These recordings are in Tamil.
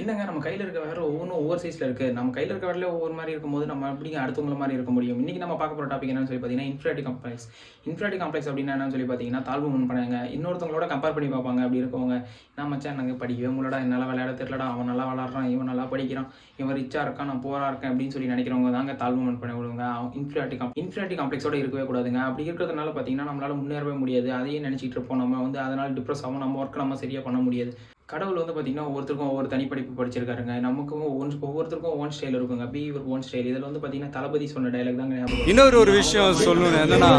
என்னங்க நம்ம கையில் இருக்க வேறு ஒவ்வொன்றும் ஒவ்வொரு சைஸில் இருக்குது நம்ம கையில் இருக்க வேலையில் ஒவ்வொரு மாதிரி இருக்கும்போது நம்ம எப்படிங்க அடுத்தவங்கள மாதிரி இருக்க முடியும்? இன்றைக்கி நம்ம பார்க்க போகிற டாபிக் என்னன்னு சொல்லி பார்த்தீங்கன்னா இன்ஃபிராட்டி காம்ப்ளெக்ஸ் இன்ஃபிராட்டி காம்ப்ளெக்ஸ் அப்படின்னா என்னன்னு சொல்லி பார்த்தீங்கன்னா தாழ்வு முன் பண்ணாங்க இன்னொருத்தவங்களோட கம்பேர் பண்ணி பார்ப்பாங்க. அப்படி இருக்கவங்க நான் மச்சான் நாங்கள் படிக்கவே முடியலடா என்னால் விளையாட தெரியலடா அவன் நல்லா விளாட்றான் இவன் நல்லா படிக்கிறான் இவன் ரிச்சாக இருக்கான் நான் போராக இருக்கேன் அப்படின்னு சொல்லி நினைக்கிறவங்க தாங்க தாழ்வு முன் பண்ணி விடுவாங்க. இன்ஃபிராட்டி காம் இன்ஃபிராட்டி காம்ப்ளெக்ஸோட இருக்கவே கூடாதுங்க. அப்படி இருக்கிறதுனால பார்த்தீங்கன்னா நம்மளால முன்னேறவே முடியாது. அதையே நினச்சிட்டு இருப்போம். நம்ம வந்து அதனால் டிப்ரெஸ் ஆகும் நம்ம ஒர்க் நம்ம சரியாக பண்ண முடியாது. கடவுள் வந்து பார்த்தீங்கன்னா ஒவ்வொருத்தருக்கும் ஒவ்வொரு தனி படிப்பு படிச்சிருக்காருங்க. நமக்கும் ஒவ்வொரு ஒவ்வொருத்தருக்கும் ஓன் ஸ்டைல் இருக்குங்க. பி ஒரு ஓன் ஸ்டைல் இதில் வந்து பார்த்தீங்கன்னா தளபதி சொன்ன டைலாக் தாங்க. இன்னொரு ஒரு விஷயம் சொல்லணும் என்னன்னா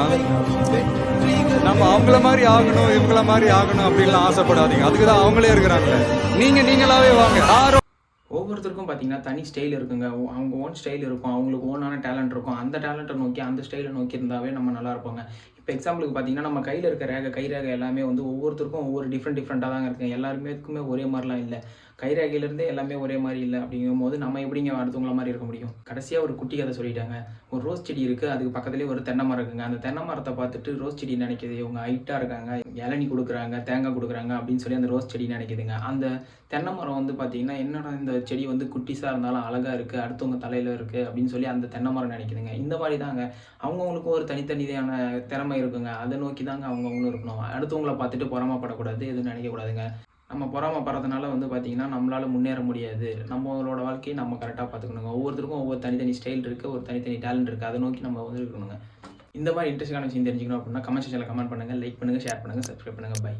நம்ம அவங்கள மாதிரி ஆகணும் இவங்கள மாதிரி ஆகணும் அப்படின்லாம் ஆசைப்படாதீங்க. அதுக்கு தான் அவங்களே இருக்கிறாங்களே. நீங்க நீங்களாவே வாங்க. யாரும் ஒவ்வொருத்தருக்கும் பார்த்தீங்கன்னா தனி ஸ்டைல் இருக்குங்க. அவங்க ஓன் ஸ்டைல் இருக்கும். அவங்களுக்கு ஓனான டேலண்ட் இருக்கும். அந்த டேலண்ட்டை நோக்கி அந்த ஸ்டைலை நோக்கி இருந்தாவே நம்ம நல்லா இருப்போங்க. இப்போ எக்ஸாம்பிளுக்கு பார்த்தீங்கன்னா நம்ம கையில் இருக்க ரேகை கை ரேகை எல்லாமே வந்து ஒவ்வொருத்தருக்கும் ஒவ்வொரு டிஃப்ரெண்ட் டிஃப்ரெண்ட்டாக தாங்க இருக்குது எல்லாருமேக்குமே ஒரே மாதிரிலாம் இல்லை. கை ரேகையிலேருந்தே எல்லாமே ஒரே மாதிரி இல்லை அப்படிங்கும்போது நம்ம எப்படிங்க அடுத்தவங்கள மாதிரி இருக்க முடியும்? கடைசியாக ஒரு குட்டி கதை சொல்லிட்டாங்க. ஒரு ரோஸ் செடி இருக்குது அதுக்கு பக்கத்துலேயே ஒரு தென்னை மரம் இருக்குங்க. அந்த தென்னை மரத்தை பார்த்துட்டு ரோஸ் செடி நினைக்குது. இவங்க ஹைட்டாக இருக்காங்க இளநி கொடுக்குறாங்க தேங்காய் கொடுக்குறாங்க அப்படின்னு சொல்லி அந்த ரோஸ் செடி நினைக்கிதுங்க. அந்த தென்னை மரம் வந்து பார்த்தீங்கன்னா என்னடா இந்த செடி வந்து குட்டிஸாக இருந்தாலும் அழகாக இருக்குது அடுத்தவங்க தலையில் இருக்குது அப்படின்னு சொல்லி அந்த தென்னை மரம் நினைக்குதுங்க. இந்த மாதிரி தாங்க. அவங்கவுங்களுக்கு ஒரு தனித்தனியான திறமை இருக்குங்க. அதை நோக்கி தாங்க அவங்கவுங்களும் இருக்கணும். அடுத்தவங்கள பார்த்துட்டு பொறாமப்படக்கூடாது எதுவும் நினைக்கக்கூடாதுங்க. நம்ம பொறாமப்படுறதுனால வந்து பார்த்தீங்கன்னா நம்மளால முன்னேற முடியாது. நம்மளோட வாழ்க்கையை நம்ம கரெக்டாக பார்த்துக்கணுங்க. ஒவ்வொருத்தருக்கும் ஒவ்வொரு தனித்தனி ஸ்டைல் இருக்குது ஒரு தனித்தனி டேலண்ட் இருக்குது அதை நோக்கி நம்ம வந்து இருக்கணுங்க இந்த மாதிரி இன்ட்ரெஸ்டான விஷயம் தெரிஞ்சுக்கணும் அப்படின்னா கமெண்ட் செக்ஷனில் கமெண்ட் பண்ணுங்கள் லைக் பண்ணுங்கள் ஷேர் பண்ணுங்கள் சப்ஸ்கிரைப் பண்ணுங்கள் பை